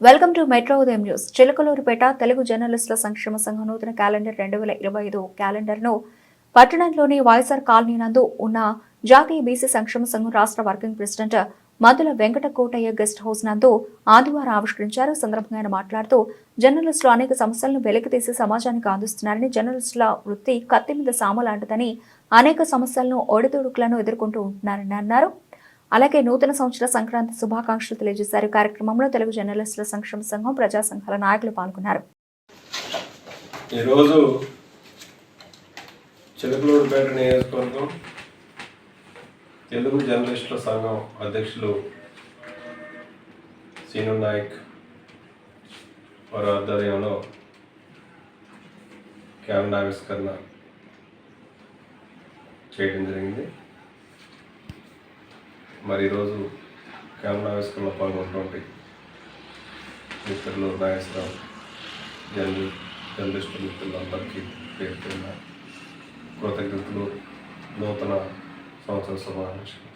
Welcome to metro ఉదయం news. Chilakaluripet Telugu జర్నలిస్టుల సంక్షేమ సంఘం నూతన క్యాలెండర్ రెండు వేల ఇరవై ఐదు క్యాలెండర్ను పట్టణంలోని వైఎస్ఆర్ కాలనీ నందు ఉన్న జాతీయ బీసీ సంక్షేమ సంఘం రాష్ట్ర working president Madhula Venkata Kotaiah guest house నందు ఆదివారం ఆవిష్కరించారు. సందర్భంగా ఆయన మాట్లాడుతూ జర్నలిస్టులు అనేక సమస్యలను వెలికితీసి సమాజానికి అందిస్తున్నారని జర్నలిస్టుల వృత్తి కత్తి మీద సామ లాంటిదని అనేక సమస్యలను ఒడిదుడుకులను ఎదుర్కొంటూ ఉంటున్నారని అన్నారు. అలాగే నూతన సంవత్సర సంక్రాంతి శుభాకాంక్షలు తెలియజేశారు. కార్యక్రమంలో తెలుగు జర్నలిస్టుల సంక్షేమ సంఘం ప్రజా సంఘాల నాయకులు పాల్గొన్నారు. ఈరోజు చిలకలూరుపేట నియోజకవర్గం తెలుగు జర్నలిస్టుల సంఘం అధ్యక్షులు సీను నాయక్ వారి ఆధ్వర్యంలో క్యాలెండర్ ఆవిష్కరణ చేయడం జరిగింది. మరి ఈరోజు క్యాలెండర్ ఆవిష్కరణలో పాల్గొన్నటువంటి మిత్రులు నాగేశ్వరరావు జర్నలి జర్నలిస్టు మిత్రులందరికీ పేరు పేరున కృతజ్ఞతలు నూతన సంవత్సర శుభాకాంక్షలు.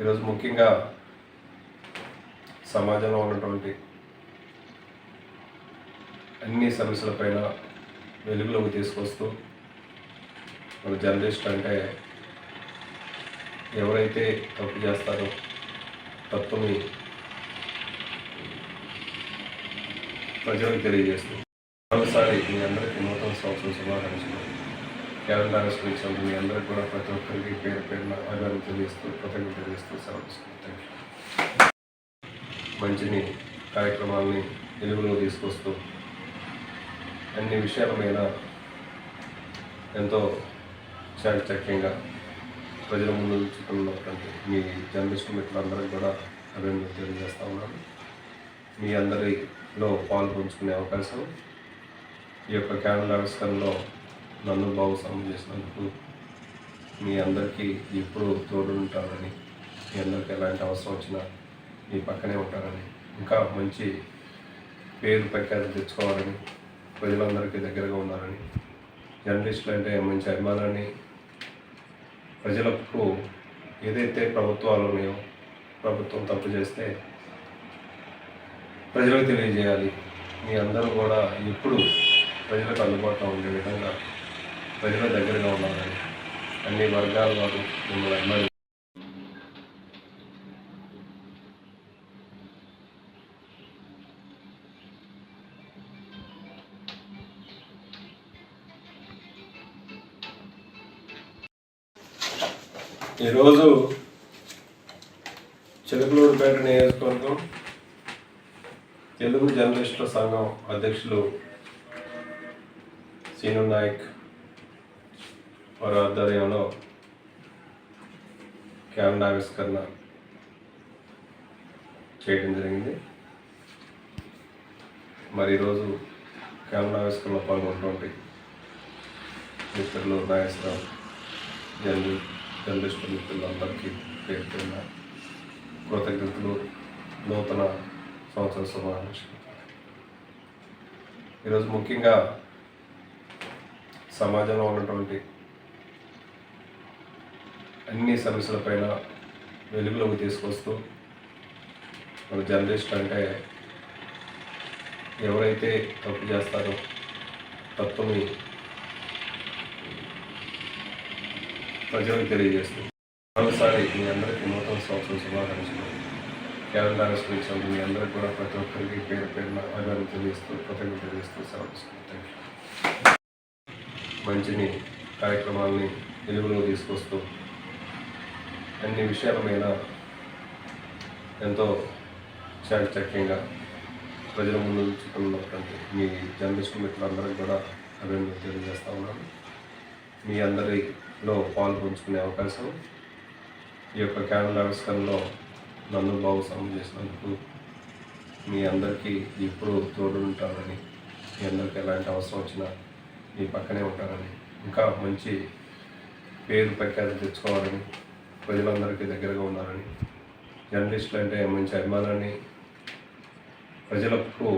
ఈరోజు ముఖ్యంగా సమాజంలో ఉన్నటువంటి అన్ని సమస్యలపైన వెలుగులోకి తీసుకొస్తూ మన జర్నలిస్ట్ అంటే ఎవరైతే తప్పు చేస్తారో తప్పుని ప్రజలకు తెలియజేస్తుంది. మరోసారి మీ అందరికీ నూతన సంవత్సరం శుభాకాంక్షలు. క్యాలెండర్ ఆవిష్కరించినందుకు మీ అందరికీ కూడా ప్రతి ఒక్కరికి పేరు పేరున అభివృద్ధి తెలియజేస్తూ కృతజ్ఞత తెలియజేస్తూ సెలవు థ్యాంక్ యూ మంచిని కార్యక్రమాల్ని వెలుగులో తీసుకొస్తూ అన్ని విషయాల మీద ఎంతో చాకచక్యంగా ప్రజల ముందు ఉంచుతున్నటువంటి మీ జర్నలిస్టు మిత్రులందరికీ కూడా అభినందన తెలియజేస్తా ఉన్నాను. మీ అందరిలో పాలు పంచుకునే అవకాశం ఈ యొక్క క్యాండల్ ఆవిష్కరణలో నన్ను భాగస్వామ్యం చేసినందుకు మీ అందరికీ ఎప్పుడూ తోడు ఉంటారని మీ అందరికీ ఎలాంటి అవసరం వచ్చినా మీ పక్కనే ఉంటారని ఇంకా మంచి పేరు ప్రఖ్యాతి తెచ్చుకోవాలని ప్రజలందరికీ దగ్గరగా ఉన్నారని జర్నలిస్టులు అంటే మంచి అభిమానాన్ని ప్రజలకు ఏదైతే ప్రభుత్వాలు ఉన్నాయో ప్రభుత్వం తప్పు చేస్తే ప్రజలకు తెలియజేయాలి. మీ అందరూ కూడా ఎప్పుడు ప్రజలకు అందుబాటులో ఉండే విధంగా ప్రజల దగ్గరగా ఉండాలని అన్ని వర్గాల వారు మిమ్మల్ని ఈరోజు చిలకలూరుపేట నియోజకవర్గం తెలుగు జర్నలిస్టుల సంఘం అధ్యక్షులు సీను నాయక్ వారి ఆధ్వర్యంలో క్యాలెండర్ ఆవిష్కరణ చేయడం జరిగింది. మరి ఈరోజు క్యాలెండర్ ఆవిష్కరణలో పాల్గొన్నటువంటి మిత్రులు నాగేశ్వరరావు జనరల్ జర్నలిస్టు మిత్రులందరికీ పేరు కృతజ్ఞతలు నూతన సంవత్సర శుభాకాంక్షలు. ఈరోజు ముఖ్యంగా సమాజంలో ఉన్నటువంటి అన్ని సమస్యలపైన వెలుగులోకి తీసుకొస్తూ మన జర్నలిస్ట్ అంటే ఎవరైతే తప్పు చేస్తారో తప్పుని ప్రజలకు తెలియజేస్తుంది మరోసారి మీ అందరికీ నూతన సంవత్సరం శుభాకాంక్షలు. క్యాలెండర్ ఆవిష్కరించినందుకు మీ అందరికీ కూడా ప్రతి ఒక్కరికి పేరు పేరున అభివృద్ధి తెలియజేస్తూ కృతజ్ఞత తెలియజేస్తూ సెలవు మంచిని కార్యక్రమాల్ని వెలుగులో తీసుకొస్తూ అన్ని విషయాల మీద ఎంతో చాకచక్యంగా ప్రజల ముందు ఉంచుతున్నటువంటి మీ జర్నలిస్టు మిత్రులందరికీ కూడా అభివృద్ధి తెలియజేస్తూ ఉన్నాను. మీ అందరిలో పాల్పంచుకునే అవకాశం ఈ యొక్క క్యాండల్ ఆవిష్కరణలో నన్ను భాగస్వామ్యం చేసినందుకు మీ అందరికీ ఎప్పుడూ తోడు ఉంటారని మీ అందరికీ ఎలాంటి అవసరం వచ్చినా మీ పక్కనే ఉంటారని ఇంకా మంచి పేరు ప్రఖ్యాతి తెచ్చుకోవాలని ప్రజలందరికీ దగ్గరగా ఉన్నారని జర్నలిస్టులు అంటే మంచి అభిమానాన్ని ప్రజలకు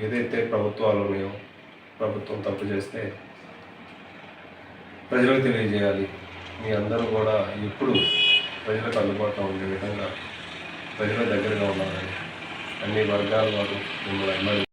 ఏదైతే ప్రభుత్వాలు ఉన్నాయో ప్రభుత్వం తప్పు చేస్తే ప్రజలకు తెలియజేయాలి. మీ అందరూ కూడా ఎప్పుడు ప్రజలకు అందుబాటులో ఉండే విధంగా ప్రజల దగ్గరగా ఉండాలని అన్ని వర్గాల వారు మిమ్మల్ని